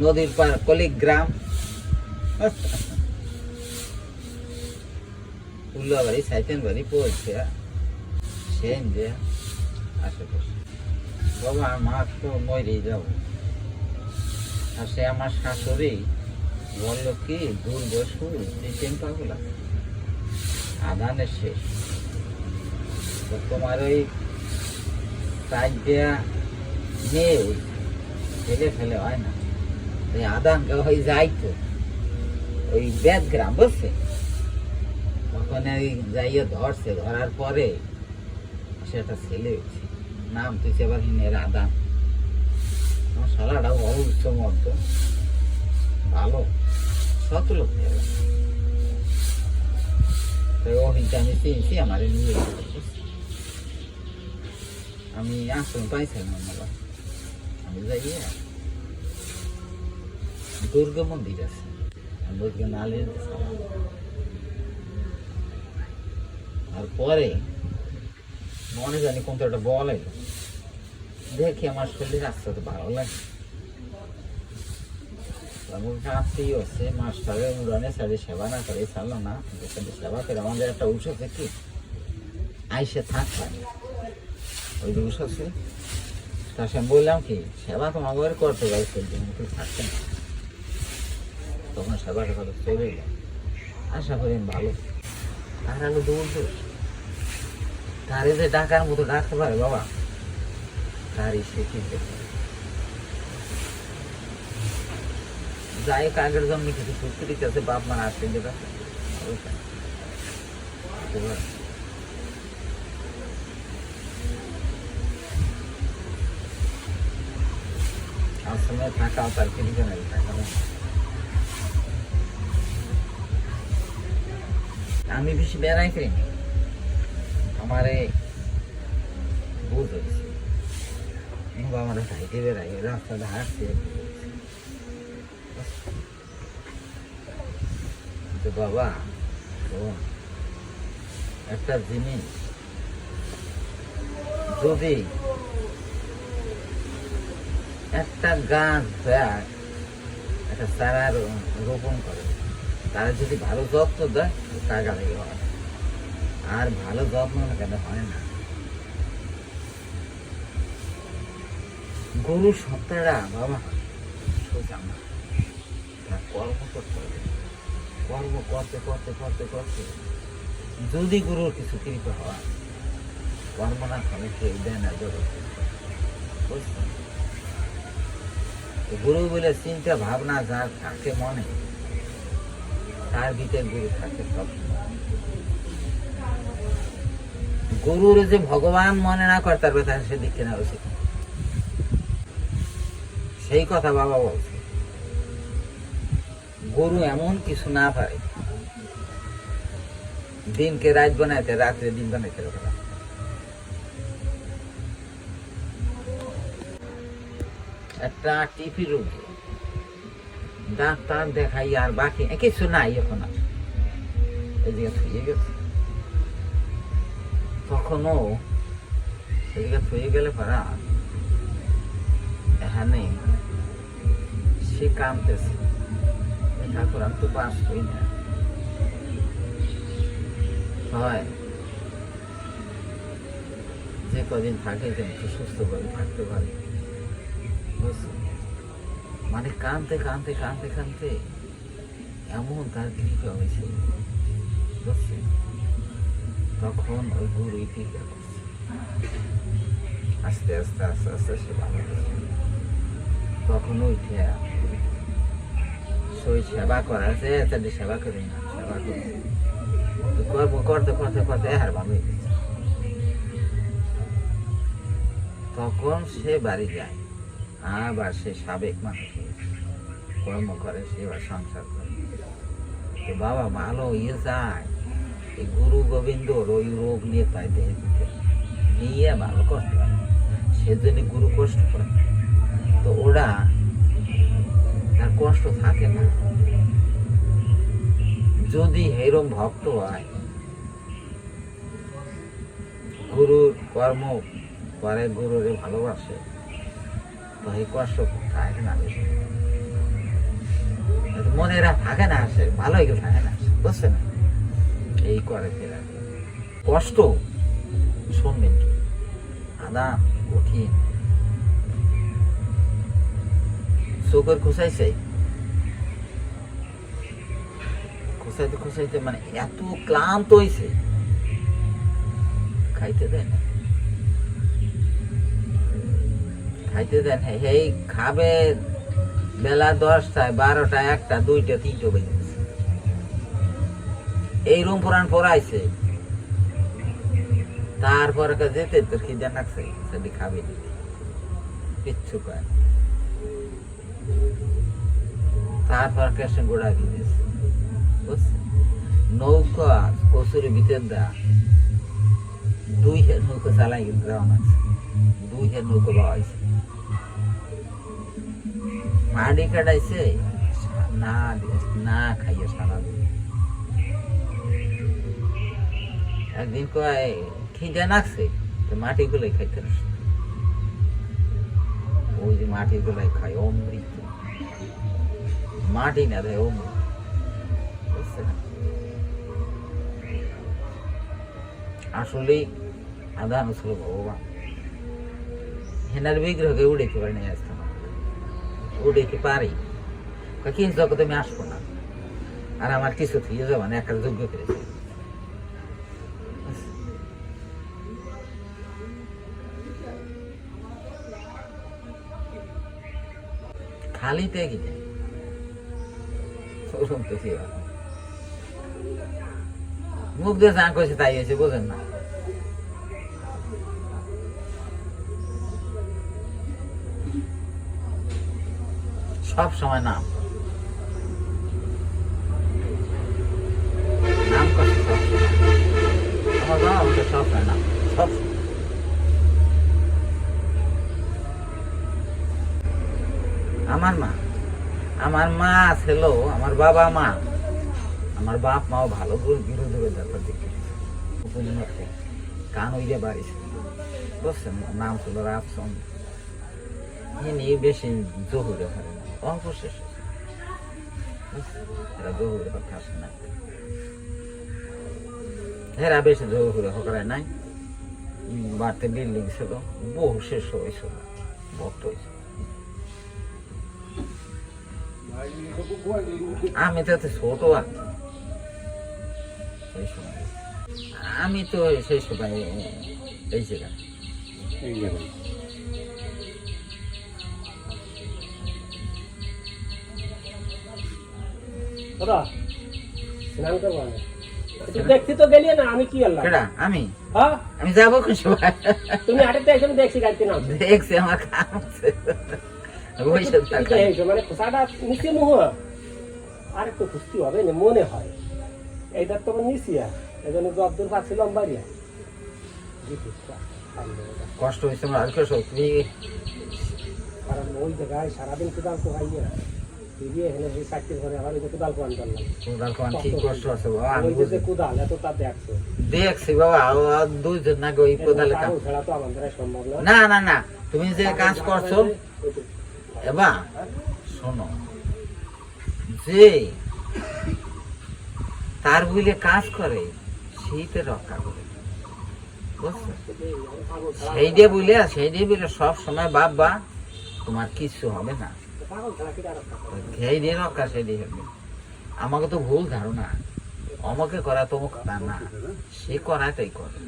নদীর পার কলিগ্রাম। উল্লাবাড়ি সাইতেন বাড়ি পৌঁছে সেন যে আশেপাশে। বাবা আমার তো মরেই যাব। আর সে আমার শাশুড়ি বলল কি দূর বসু চিকেন পাগুলা আদানের শেষ। তোমার ওই কাজ দেয়া নেই ফেলে ফেলে হয় না। আদানকে ওই যাইতো ওই বেদ গ্রাম বুঝছে ওখানে ওই যাইয়ে ধরছে ধরার পরে সেটা ছেলে হয়েছে নাম তুই এবার হিনের আদান আমার শালাটা বড় উচ্চ মধ্য ভালো শত লোক গেল। তো ও হিনটা আমি চিনছি আমার নিয়ে আমি আশ্রম পাইছিলাম বাবা আমি যাই দুর্গা মন্দির আছে। নালের আর পরে মনে জানি কোন একটা বল দেখি আমার শরীর আস্তে ভালো লাগে। আত্মীয় আছে মাস্টারে উড়ানে সারি সেবা না করে না। সেবা করে আমাদের একটা আছে কি আইসে থাকবে ওই যে উৎস আছে। তা সে বললাম কি, সেবা তো আমাদের করতে পারছে তুই থাকছে না। তখন সেবাটা করে চলে এলো আশা করি ভালো। তার আলো দৌড় দৌড় তারে যে ডাকার মতো ডাকতে পারে বাবা, তারই সে কিনতে পারে। যাই হোক জন্য কিছু সুস্থ দিতে আছে, বাপ মা আসতে যেটা আশ্রমে থাকা, তার কিনতে নাই আমি বেশি বেড়াই করি আমারে বুঝ হয়েছে আমার হাইটে বেড়াই রাস্তাটা হাঁটছে তো বাবা শোন, একটা জিনিস যদি একটা গাছ একটা চারা রোপণ করে। তারা যদি ভালো যত্ন দেয় টাকা লেগে হয় আর ভালো যত্ন কেন হয় না? গরু সপ্তাহটা বাবা, সোজা তার কর্ম করতে হবে। কর্ম করতে করতে করতে করতে যদি গুরুর কিছু কৃপা হয়, কর্ম না করে কেউ দেয় না তো গুরু বলে চিন্তা ভাবনা যার থাকে মনে। তার ভিতরে গুরু থাকে গরুর যে ভগবান মনে না করে, তার কথা সেদিক কেনা উচিত সেই কথা বাবা বলছে। গরু এমন কিছু না পারে। দিনকে রাত বানাইতে, রাত্রে দিন বানাইতে পারে। একটা টিপি রোগী ডাক্তার দেখাই আর বাকি কিছু নাই এখন এদিকে থুয়ে গেছে। তখনও এদিকে থুয়ে গেলে পারা। এখানে সে কামতেছে ঠাকুর, আমি তো পাস করি না। হয়। যে কদিন থাকে একটু সুস্থ করে থাকতে পারে। বুঝছ? মানে কানতে কানতে কানতে কানতে এমন তার কৃপা হয়েছে। তখন ওই করছে? আস্তে আস্তে আস্তে আস্তে সে ভালো তখন উঠে সই সেবা করা যে তাদের সেবা করি না, সেবা করি। করতে করতে করতে আর ভাবে তখন সে বাড়ি যায়। আবার সে সাবেক মানুষ কর্ম করে সে এবার সংসার করে। তো বাবা, ভালো ইয়ে যায় এই গুরু গোবিন্দর ওই রোগ নিয়ে তাই দেহে দিতে নিয়ে ভালো করতে পারে। সেজন্য গুরু কষ্ট করে। তো ওরা তার কষ্ট থাকে না। যদি এরম ভক্ত হয়, গুরুর কর্ম করে, গুরুরে ভালোবাসে কষ্ট থাকে না বেশি মানে এরা থাকে না আসে ভালো হয়ে গেলে থাকে না আসে বুঝছে না? এই করে ফেরা কষ্ট শুনবেন কি? আদা, কঠিন। চোখের খুসাইছে খুসাইতে খুসাইতে মানে এত ক্লান্ত হইছে। খাইতে দেন খাইতে দেন সেই খাবে বেলা দশটায় বারোটা একটা, দুইটা, তিনটে বেজে এই রুম পুরান পড়াইছে। তারপরে যেতে তোর খিদে লাগছে? সেটি খাবে কিচ্ছু কয় তারপর কেসে গোড়া বুঝছে নৌকা কসুরি ভিতর দা দুই হের নৌকা চালাই দেওয়া আছে। দুই হের নৌকা পাওয়া হয়েছে মাটি কাটাইছে না দিয়ে- না খাইয়ে সারা দিন। একদিন কয় খিদে নাকছে তো মাটি গুলোই খাইতে আসছে। ওই যে মাটি গুলাই খায় অমৃত মাটি না দেয় অমৃত বুঝছেন? আসলে আধান ছিল ভগবান হেনার বিগ্রহকে উড়াইতে পারি না আসতাম উড়াইতে পারি? কি জগৎ আমি আসব না? আর আমার কিছু থেকে যাব না একটা যোগ্য করেছে কি ওরকম তো না। মুখ দিয়ে যা কইছে তাই হয়েছে, বোঝেন না। সব সময় নাম। আমার বাবা আমার মা আমার মা ছিল আমার বাবা মা। আমার বাপ মাও ভালো করে বিরোধী ব্যাপার দেখে উপন্যাসে কান ওইরে বাড়ি বুঝছেন? নাম ছিল রাপসন ইনি বেশি জহুরে হয় অল্প শেষ? এরা জহুরে কথা আসে না। বেশি জহুরে হকারে নাই। বাড়তে বিল্ডিং ছিল, বহু শেষ হয়েছিল ভক্ত হয়েছিল আমি তো ছোট। সেই আমি তো সেই সময় এই জায়গায়। এই স্নান করব না তুই তো গেলি না আমি কি আল্লাহ? আমি? হ্যাঁ? আমি যাব কোন তুমি হাটের দেখছ দেখছি গাড়িতে নাম। দেখছি আমার কাম আছে। মানে খোসাটা নিচে মুহ আর একটু খুশি হবে না মনে হয়। এইটার তো নিচিয়া এই জন্য বাড়িয়া কষ্ট হয়েছে আমার আর কেউ সত্যি কারণ ওই জায়গায় সারাদিন কোদাল তো হাইয়া ফিরিয়ে এখানে এই চারটির ঘরে আবার ওই কোদাল কোয়ান করলাম। কোদাল কোন ঠিক কষ্ট আছে বাবা আমি ওই যে বুঝি। যে কোদাল এত তা দেখছ? দেখছি বাবা ও দুইজন নাকি ওই কোদালে কাম ছাড়া তো আমাদের সম্ভব না না না না তুমি যে কাজ করছ এবা শোনো যে তার বুঝলে কাজ করে সেইটা রক্ষা করে। সেই দিয়ে বুঝলে সেই দিয়ে বুঝলে সব সময় বাবা তোমার কিছু হবে না। সেই দিয়ে রক্ষা সেই দিয়ে আমাকে তো ভুল ধারণা। আমাকে করা তো তা না। সে করা তাই করে।